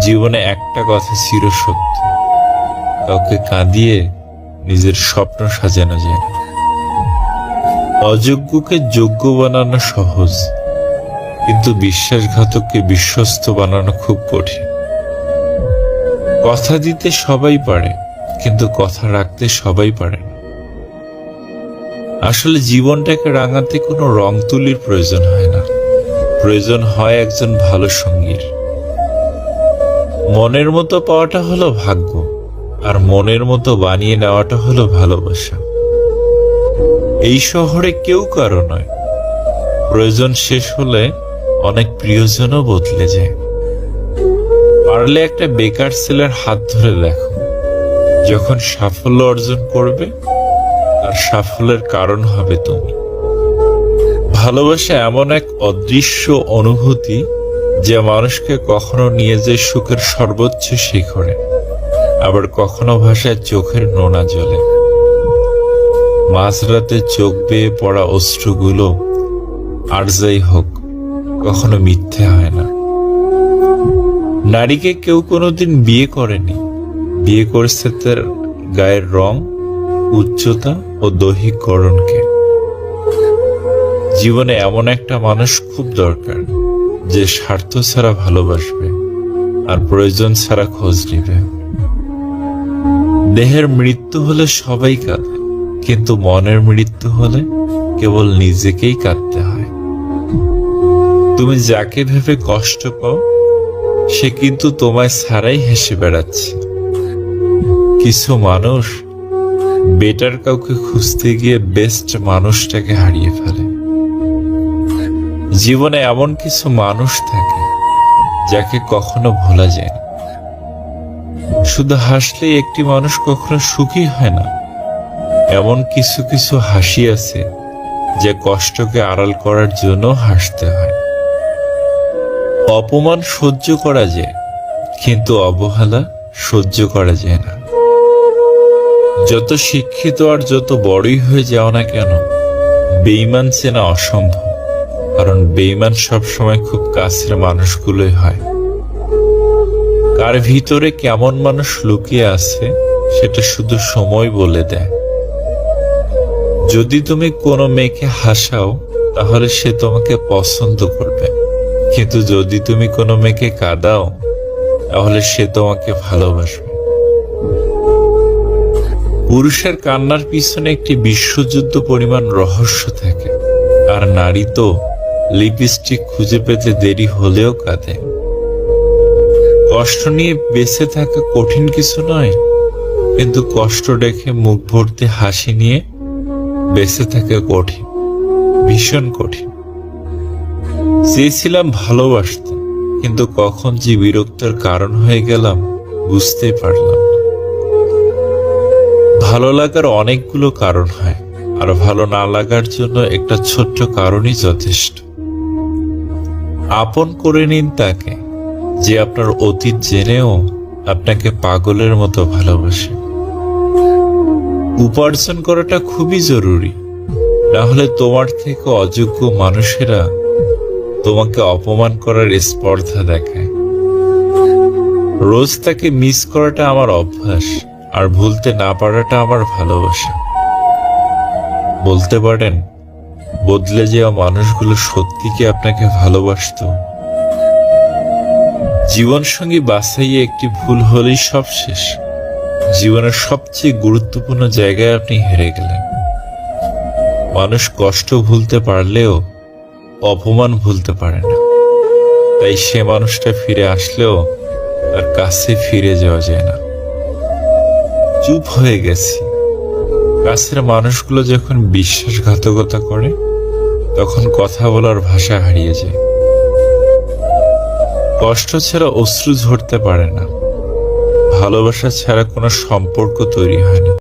জীবনে একটা কথা চিরসত্য কাউকে কাঁদিয়ে নিজের স্বপ্ন সাজানো যায় না। অযোগ্যকে যোগ্য বানানো সহজ, কিন্তু বিশ্বাসঘাতককে বিশ্বস্ত বানানো খুব কঠিন। কথা দিতে সবাই পারে, কিন্তু কথা রাখতে সবাই পারে না। আসলে জীবনটাকে রাঙাতে কোনো রং তুলির প্রয়োজন হয় না। প্রয়োজন হয় একজন ভালো সঙ্গীর। মনের মতো পাওয়াটা হলো ভাগ্য, আর মনের মতো বানিয়ে নেওয়াটা হলো ভালোবাসা। এই শহরে কেউ কারও নয়। প্রয়োজন শেষ হলে অনেক প্রিয়জনও বদলে যায়। পারলে একটা বেকার ছেলের হাত ধরে দেখো, যখন সাফল্য অর্জন করবে আর সাফল্যের কারণ হবে তুমি। ভালোবাসা এমন এক অদৃশ্য অনুভূতি যা মানুষকে কখনো নিয়ে যায় সুখের সর্বোচ্চ শিখরে, আবার কখনো ভাষায় চোখের নোনা জলে মাঝরাতে চোখ বেয়ে পড়া অশ্রুগুলো আর যাই হোক, কখনো মিথ্যে হয় না। নারীকে কেউ কোনোদিন বিয়ে করেনি। বিয়ে করেছে তার গায়ের রং, উচ্চতা ও দৈহিক গড়নকে। জীবনে এমন একটা মানুষ খুব দরকার। যে স্বার্থ ছাড়া ভালোবাসবে, আর প্রয়োজন ছাড়া খোঁজ নিবে। দেহের মৃত্যু হলে সবাই কাঁদে, কিন্তু মনের মৃত্যু হলে কেবল নিজেকেই কাঁদতে হয়। তুমি যাকে ভেবে কষ্ট পাও, সে কিন্তু তোমায় ছাড়াই হেসে বেড়াচ্ছে। কিছু মানুষ বেটার কাউকে খুঁজতে গিয়ে বেস্ট মানুষটাকে হারিয়ে ফেলে। জীবনে এমন কিছু মানুষ থাকে যাকে কখনো ভোলা যায় না। শুধু হাসলেই একটি মানুষ কখনো সুখী হয় না। এমন কিছু কিছু হাসি আছে যে কষ্টকে আড়াল করার জন্য হাসতে হয়। অপমান সহ্য করা যায়, কিন্তু অবহেলা সহ্য করা যায় না। যত শিক্ষিত আর যত বড়ই হয়ে যাও না কেন বেইমান চেনা অসম্ভব। কারণ বেইমান সবসময় খুব কাছের মানুষগুলোই হয়। কার ভিতরে কেমন মানুষ লুকিয়ে আছে, সেটা শুধু সময় বলে দেয়। যদি তুমি কোনো মেয়েকে হাসাও, তাহলে সে তোমাকে পছন্দ করবে। কিন্তু যদি তুমি কোনো মেয়েকে কাঁদাও, তাহলে সে তোমাকে ভালোবাসবে। পুরুষের কান্নার পিছনে একটি বিশ্বযুদ্ধ পরিমাণ রহস্য থাকে। আর নারী তো লিপস্টিক খুঁজে পেতে দেরি হলেও কাঁদে। কষ্ট নিয়ে বেঁচে থাকা কঠিন কিছু নয়, কিন্তু কষ্ট দেখে মুখ ভর্তি হাসি নিয়ে বেঁচে থাকা কঠিন, ভীষণ কঠিন। চেয়েছিলাম ভালোবাসতে, কিন্তু কখন যে বিরক্তের কারণ হয়ে গেলাম বুঝতেই পারলাম ভালো লাগার অনেকগুলো কারণ হয়, আর ভালো না লাগার জন্য একটা ছোট্ট কারণই যথেষ্ট। আপন করে নিন তাকে, যে আপনার অতীত জেনেও আপনাকে পাগলের মতো ভালোবাসে। উপার্জন করাটা খুবই জরুরি। না হলে তোমার থেকে অযোগ্য মানুষেরা তোমাকে অপমান করার স্পর্ধা দেখায়। রোজ তাকে মিস করাটা আমার অভ্যাস আর ভুলতে না পারাটা আমার ভালোবাসা। বলতে পারেন বদলে যাওয়া মানুষগুলো সত্যি কি আপনাকে ভালোবাসতো? জীবন সঙ্গী বাছাইয়ে একটি ভুল হলেই সব শেষ। জীবনের সবচেয়ে গুরুত্বপূর্ণ জায়গায় আপনি হেরে গেলেন। মানুষ কষ্ট ভুলতে পারলেও অপমান ভুলতে পারে না। তাই সে মানুষটা ফিরে আসলেও তার কাছে ফিরে যাওয়া যায় না। চুপ হয়ে গেছি। কাছের মানুষগুলো যখন বিশ্বাসঘাতকতা করে তখন কথা বলার ভাষা হারিয়ে যায়। কষ্ট ছাড়া অশ্রু ঝরতে পারে না। ভালোবাসা ছাড়া কোনো সম্পর্ক তৈরি হয় না।